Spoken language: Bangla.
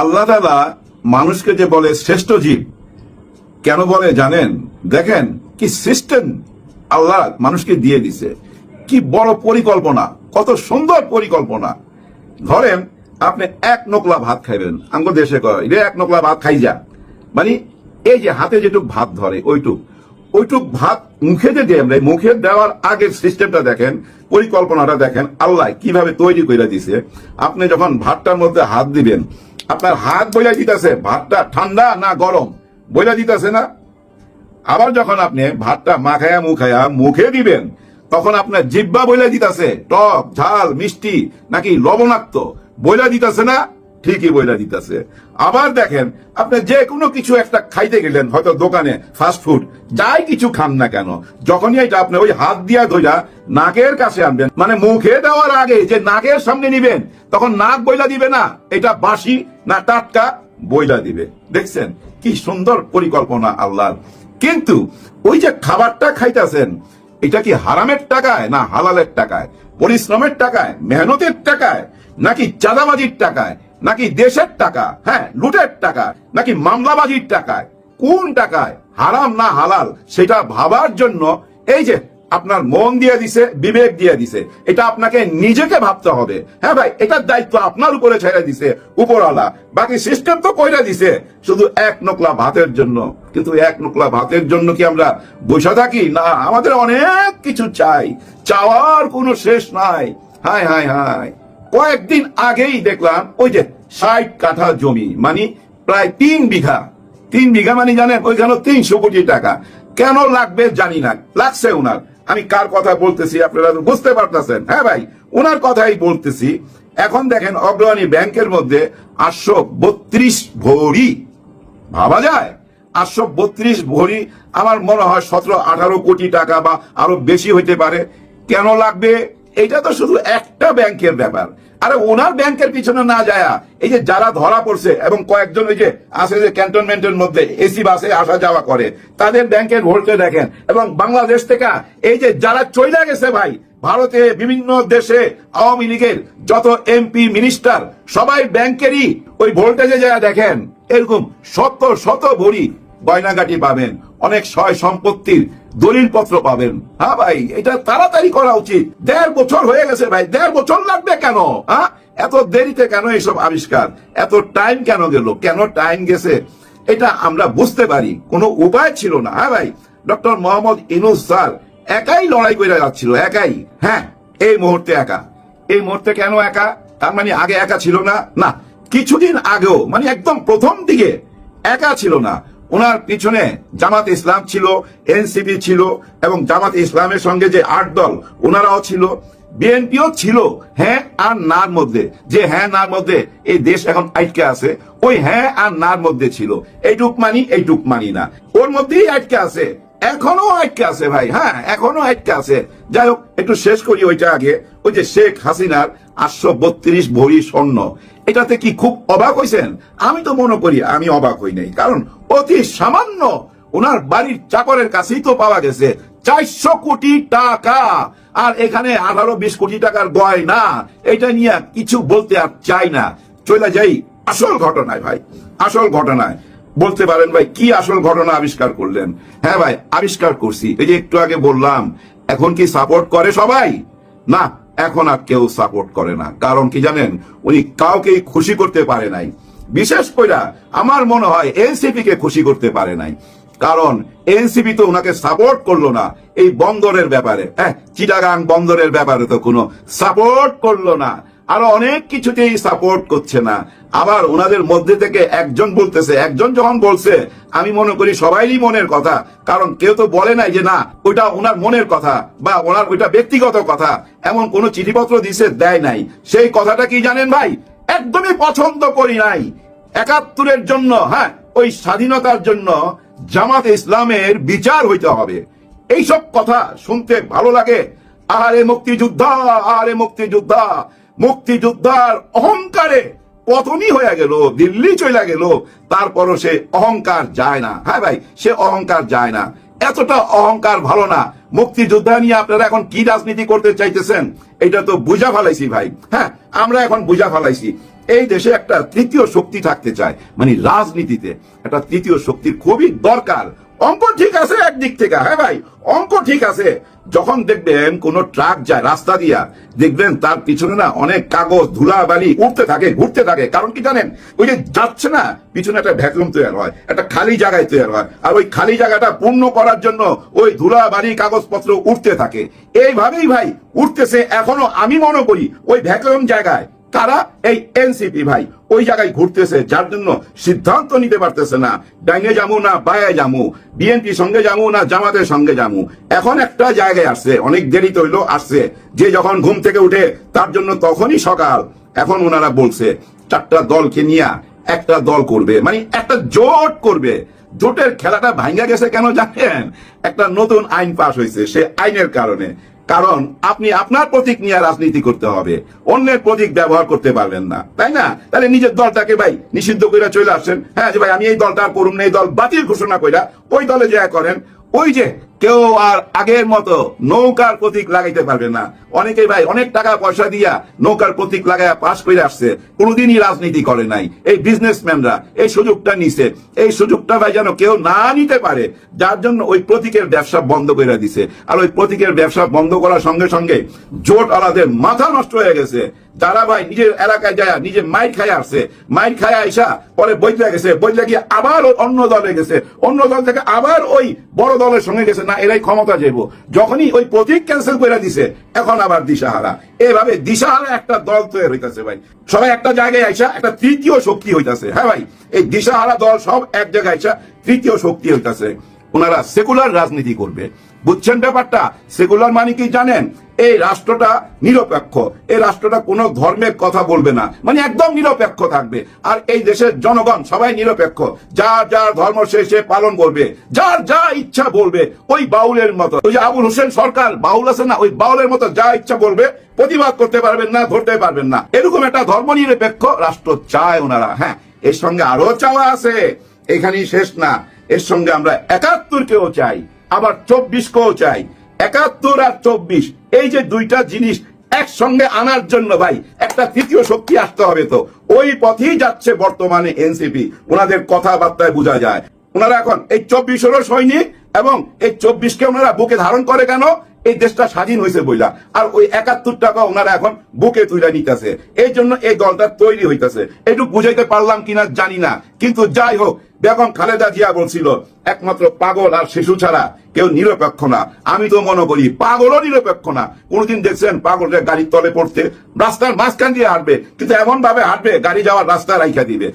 আল্লাহ তালা মানুষকে যে বলে শ্রেষ্ঠ জীব, কেন বলে জানেন? দেখেন কি সিস্টেম আল্লাহ মানুষকে দিয়ে দিছে। কি বড় পরিকল্পনা, কত সুন্দর পরিকল্পনা। ধরেন আপনি এক নোকলা ভাত খাইবেন আমগো দেশে কয় এক নোকলা ভাত খাই যা মানে এই যে হাতে যেটুক ভাত ধরে, ওইটুক। ওইটুক ভাত মুখে যে দিয়ে আমরা মুখে দেওয়ার আগের সিস্টেমটা দেখেন, পরিকল্পনাটা দেখেন, আল্লাহ কীভাবে তৈরি করে দিছে। আপনি যখন ভাতটার মধ্যে হাত দিবেন আপনার হাত বইলা দিতেছে, ভাতটা ঠান্ডা না গরম? বইলা দিতেছে না? আবার যখন আপনি ভাতটা মাখায়া মুখায়া মুখে দিবেন, তখন আপনার জিব্বা বইলা দিতেছে, টক, ঝাল, মিষ্টি, নাকি লবণাক্ত, বইলা দিতেছে না? ঠিকই বইলা দিতেছে। আবার দেখেন, আপনি যে কোনো কিছু একটা খাইতে গেলেন, হয়তো দোকানে ফাস্ট ফুড যাই কিছু খান না কেন, যখনই এটা আপনি ওই হাত দিয়া ধইরা নাকের কাছে আনবেন মানে মুখে দেওয়ার আগে যে নাকের সামনে নিবেন, তখন নাক বইলা দিবে না, এটা বাসি না টাটকা বইলা দিবে। দেখছেন? কি সুন্দর পরিকল্পনা আল্লাহর কিন্তু ওই যে খাবারটা খাইতেছেন, এটা কি হারামের টাকায় না হালালের টাকায়? পরিশ্রমের টাকায়? মেহনতের টাকায়? নাকি চাঁদাবাজির টাকায়? নাকি দেশের টাকা? হ্যাঁ লুটের টাকা। নাকি মামলাবাজির টাকায়? কোন টাকায়? হারাম না হালাল? সেটা ভাবার জন্য এই যে আপনার মন দিয়ে দিছে, বিবেক দিয়ে দিছে, এটা আপনাকে নিজেকে ভাবতে হবে। হ্যাঁ ভাই, এটার দায়িত্ব আপনার উপরে ছেড়ে দিছে, উপরওয়ালা। বাকি সিস্টেম তো কইরা দিছে, শুধু এক নোকলা ভাতের জন্য। কিন্তু এক নোকলা ভাতের জন্য কি আমরা বসে থাকি? না, আমাদের অনেক কিছু চাই। চাওয়ার কোনো শেষ নাই। হায় হায় হায়। কয়েকদিন আগেই দেখলাম, ওই যে ষাট কাঠা জমি মানে প্রায় তিন বিঘা। তিন বিঘা মানে জানেন ওইখানে তিনশো কোটি টাকা। কেন লাগবে জানি না, লাগছে ওনার আমি কার কথা বলতেছি আপনারা বুঝতে পারতেছেন। হ্যাঁ ভাই ওনার কথাই বলতেছি। এখন দেখেন অগ্রণী ব্যাংকের মধ্যে আটশো বত্রিশ ভরি। ভাবা যায়? আটশো বত্রিশ ভরি আমার মনে হয় সতেরো, আঠারো কোটি টাকা বা আরও বেশি হইতে পারে। কেন লাগবে? এটা তো শুধু একটা ব্যাংকের ব্যাপার। আরে ওনার ব্যাংকের পিছনে না যায়, এই যে যারা ধরা পড়ছে এবং কয়েকজন ওই যে আছে যে ক্যান্টনমেন্টের মধ্যে, এসি বাসে আসা যাওয়া করে, তাদের ব্যাংকের ভোল্টে দেখেন। এবং বাংলাদেশ থেকে এই যে যারা চলে গেছে ভাই, ভারতে বিভিন্ন দেশে আওয়ামী লীগের যত এমপি, মিনিস্টার, সবাই ব্যাংকেরই ওই ভোল্টেজে যা দেখেন। এরকম শত শত ভরি গয়নাগাটি পাবেন। অনেক সয় সম্পত্তির দলিল পত্র পাবেন। হ্যাঁ ভাই, এটা তাড়াতাড়ি করা উচিত। দেড় বছর হয়ে গেছে ভাই, দেড় বছর লাগবে কেন? হ্যাঁ? এত দেরিতে কেন এইসব আবিষ্কার? এত টাইম কেন গেল? কেন টাইম গেছে? এটা আমরা বুঝতে পারি। কোনো উপায় ছিল না। হ্যাঁ ভাই ডক্টর মোহাম্মদ ইনুস স্যার একাই লড়াই করে যাচ্ছিল, একাই। হ্যাঁ এই মুহূর্তে একা। এই মুহূর্তে কেন একা? তার মানে আগে একা ছিল না? না, কিছুদিন আগেও মানে একদম প্রথম দিকে একা ছিল না। ওনার পিছনে জামাত ইসলাম ছিল, এনসিপি ছিল এবং জামাত ইসলামের সঙ্গে যে আট দল ওনারাও ছিল। বিএনপিও ছিল হ্যাঁ আর নার মধ্যে। যে হ্যাঁ নার মধ্যে এই দেশ এখন আটকে আছে, ওই হ্যাঁ আর নার মধ্যে ছিল। এইটুক মানি এইটুক মানি না। ওর মধ্যেই আটকে আছে। এখনও আটকে আছে ভাই হ্যাঁ এখনও আটকে আছে। যাই হোক, একটু শেষ করি ওইটা আগে। ওই যে শেখ হাসিনার আটশো বত্রিশ ভরি স্বর্ণ। এটাতে কি খুব অবাক হয়েছেন আমি তো মনে করি আমি অবাক হই নাই, কারণ অতি সামান্য ওনার বাড়ির চাকরের কাছেই তো পাওয়া গেছে চারশো কোটি টাকা। আর এখানে আঠারো বিশ কোটি টাকার গয়না, এটা নিয়ে কিছু বলতে আর চাই না। চলে যাই আসল ঘটনায় ভাই, আসল ঘটনায়। বলতে পারেন ভাই, কি আসল ঘটনা আবিষ্কার করলেন? হ্যাঁ ভাই, আবিষ্কার করছি। এই যে একটু আগে বললাম, এখন কি সাপোর্ট করে সবাই? না এখন আর কেউ সাপোর্ট করে না। কারণ কি জানেন? উনি কাউকেই খুশি করতে পারে নাই। বিশেষ করে আমার মনে হয় এনসিপি কে খুশি করতে পারে নাই। কারণ এনসিপি তো ওনাকে সাপোর্ট করল না এই বন্দরের ব্যাপারে। হ্যাঁ চিটাগাং বন্দরের ব্যাপারে তো কোনো সাপোর্ট করল না। আরও অনেক কিছুতেই সাপোর্ট করছে না। আবার ওনাদের মধ্যে থেকে একজন বলতেছে, একজন যখন বলছে, আমি মনে করি সবাইরই মনের কথা, কারণ কেউ তো বলে নাই যে না, ওইটা ওনার মনের কথা বা ওনার ওইটা ব্যক্তিগত কথা, এমন কোনো চিঠিপত্র দিছে, দেয় নাই। সেই কথাটা কি জানেন ভাই? একদমই পছন্দ করি নাই। একাত্তরের জন্য হ্যাঁ ওই স্বাধীনতার জন্য জামাত ইসলামের বিচার হইতে হবে। এইসব কথা শুনতে ভালো লাগে। আরে মুক্তিযোদ্ধা আরে মুক্তিযোদ্ধা। মুক্তিযোদ্ধার অহংকারে পতনই হয়ে গেল, দিল্লি চলে গেল, তারপরও সে অহংকার যায় না। হ্যাঁ ভাই, সে অহংকার যায় না। এতটা অহংকার ভালো না। মুক্তিযোদ্ধা নিয়ে আপনারা এখন কি রাজনীতি করতে চাইতেছেন? এটা তো বুঝা ফেলাইছি ভাই। হ্যাঁ আমরা এখন বুঝা ফেলাইছি। এই দেশে একটা তৃতীয় শক্তি থাকতে চায় মানে রাজনীতিতে। একটা তৃতীয় শক্তির খুবই দরকার। অঙ্ক ঠিক আছে একদিক থেকে হ্যাঁ ভাই, অঙ্ক ঠিক আছে। যখন দেখবেন কোন ট্রাক যায় রাস্তা দিয়া, দেখবেন তার পিছনে না অনেক কাগজ ধুলা বালি উঠতে থাকে, ঘুরতে থাকে। কারণ কি জানেন? ওই যে যাচ্ছে না, পিছনে একটা ভ্যাকুম তৈরি হয়, একটা খালি জায়গায় তৈরি হয়। আর ওই খালি জায়গাটা পূর্ণ করার জন্য ওই ধুলা বালি কাগজপত্র উঠতে থাকে। এইভাবেই ভাই উঠতেছে এখনও আমি মনে করি, ওই ভ্যাকুম জায়গায় তারা এই এনসিপি ভাই ওই জায়গায় ঘুরতেছে, যার জন্য সিদ্ধান্ত নিতে পারতেছে না। ডাইনে যামু না বায়ে যামু, বিএনপি সঙ্গে যামু না জামাতের সঙ্গে যামু। এখন একটা জায়গায় আসছে, অনেক দেরি তৈল আসছে। যে যখন ঘুম থেকে উঠে, তার জন্য তখনই সকাল। এখন ওনারা বলছে, চারটা দলকে নিয়ে একটা দল করবে। মানে একটা জোট করবে। জোটের খেলাটা ভাঙ্গা গেছে কেন জানেন? একটা নতুন আইন পাশ হয়েছে, সে আইনের কারণে। কারণ আপনি আপনার প্রতীক নিয়ে রাজনীতি করতে হবে। অন্যের প্রতীক ব্যবহার করতে পারবেন না। তাই না? তাহলে নিজের দলটাকে ভাই নিষিদ্ধ করে চলে আসছেন। হ্যাঁ যে ভাই আমি এই দলটা করুন না, এই দল বাতিল ঘোষণা কইরা ওই দলে যা করেন, ওই যে কেউ আর আগের মতো নৌকার প্রতীক লাগাইতে পারবে না। অনেকেই ভাই অনেক টাকা পয়সা দিয়া নৌকার প্রতীক লাগাইয়া পাশ করে আসছে। কোনোদিনই রাজনীতি করে নাই। এই বিজনেসম্যানরা এই সুযোগটা নিছে। এই সুযোগটা ভাই যেন কেউ না নিতে পারে, যার জন্য ওই প্রতীকের ব্যবসা বন্ধ করে দিছে। আর ওই প্রতীকের ব্যবসা বন্ধ করার সঙ্গে সঙ্গে জোট আলাদের মাথা নষ্ট হয়ে গেছে। যারা ভাই নিজের এলাকায় যায়, নিজে মাইর খায় আসছে। মাইর খায় আইসা পরে বইতে গেছে। বইতে গিয়ে আবার অন্য দলে গেছে। অন্য দল থেকে আবার ওই বড় দলের সঙ্গে গেছে। না এরাই ক্ষমতা যাইব যখনই ওই প্রতীক ক্যান্সেল করে দিছে, এখন আবার দিশাহারা। এভাবে দিশাহারা একটা দল তৈরি হইতাছে ভাই। সবাই একটা জায়গায় আইসা একটা তৃতীয় শক্তি হইতাছে। হ্যাঁ ভাই, এই দিশাহারা দল সব এক জায়গায় আইসা তৃতীয় শক্তি হইতাছে। ওনারা সেকুলার রাজনীতি করবে। বুঝছেন ব্যাপারটা? সেকুলার মানে কি জানেন? এই রাষ্ট্রটা নিরপেক্ষ। এই রাষ্ট্রটা কোনো ধর্মের কথা বলবে না। মানে একদম নিরপেক্ষ থাকবে। আর এই দেশের জনগণ সবাই নিরপেক্ষ। যার যার ধর্ম সে সে পালন করবে। যার যা ইচ্ছা বলবে, ওই বাউলের মতো। ওই যে আবুল হোসেন সরকার, বাউল আছে না, ওই বাউলের মতো যা ইচ্ছা বলবে প্রতিবাদ করতে পারবেন না, ধরতে পারবেন না। এরকম একটা ধর্ম নিরপেক্ষ রাষ্ট্র চায় ওনারা। হ্যাঁ এর সঙ্গে আরও চাওয়া আছে। এখানেই শেষ না। এর সঙ্গে আমরা একাত্তরকেও চাই। আবার চব্বিশ কেউ চাই। একাত্তর আর চব্বিশ, এই যে দুইটা জিনিস একসঙ্গে আনার জন্য ভাই, একটা তৃতীয় শক্তি আসতে হবে তো। ওই পথেই যাচ্ছে বর্তমানে এনসিপি। ওনাদের কথাবার্তায় বোঝা যায়। ওনারা এখন এই চব্বিশেরও সৈনিক এবং এই চব্বিশকে ওনারা বুকে ধারণ করে কেন? এই দেশটা স্বাধীন হয়েছে বইলা। আর ওই একাত্তর টাকা ওনারা এখন বুকে তুলে নিতেছে। এই জন্য এই দলটা তৈরি হইতেছে। একটু বুঝাইতে পারলাম কিনা জানি না। কিন্তু যাই হোক, বেগম খালেদা জিয়া বলছিল, একমাত্র পাগল আর শিশু ছাড়া কেউ নিরপেক্ষ না। আমি তো মনে করি, পাগলও নিরপেক্ষ না। কোনদিন দেখছেন পাগলটা গাড়ির তলে পড়তে, রাস্তার মাঝখান দিয়ে হাঁটবে, কিন্তু এমন ভাবে হাঁটবে, গাড়ি যাওয়ার রাস্তা রাইখা দিবে।